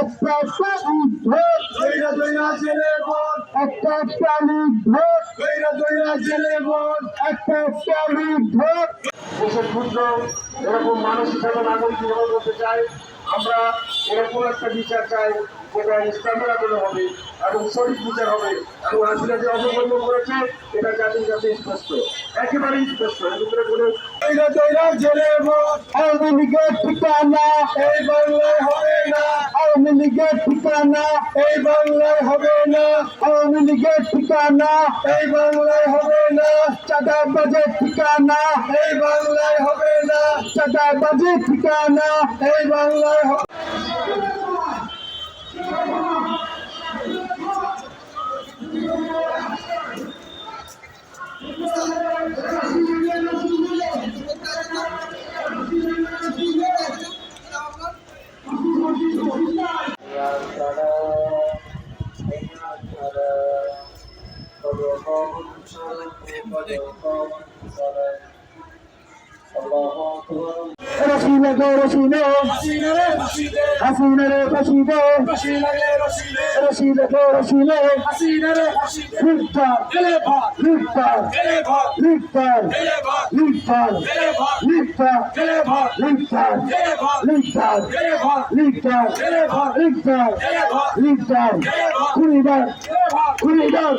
একটা শালিক ভোট। দইরা দইরা জেলে ভোট। একটা শালিক ভোট। দইরা দইরা জেলে ভোট। একটা শালিক ভোট। দেশের ক্ষুদ্র এরকম মানুষ হিসাবে নাগরিক জীবন করতে চাই আমরা এরকম একটা বিচার চাই, যেটা ইসলামের হবে এবং সঠিক বিচার হবে এবং আসলে যে করেছে, এটা জাতির কাছে স্পষ্ট। একেবারেই স্পষ্ট। ভিতরে লীগের ঠিকানা এই বাংলায় হবে না। ঠিকানা এই বাংলায় হবে না। ঠিকানা এই বাংলায় হবে না। ঠিকানা এই বাংলায় হবে না। চাঁদাবাজি ঠিকানা এই বাংলায় Thank you. রসিলে গো, রসিলে। হাসিনে রে রসিলে রসিলে গো, রসিলে। লিপ্তার লিপ্তার লিপ্তার লিপ্তার লিপ্তার লিপ্তার লিপ্তার লিপ্তার লিপ্তার লিপ্তার কুড়িবার কুড়িবার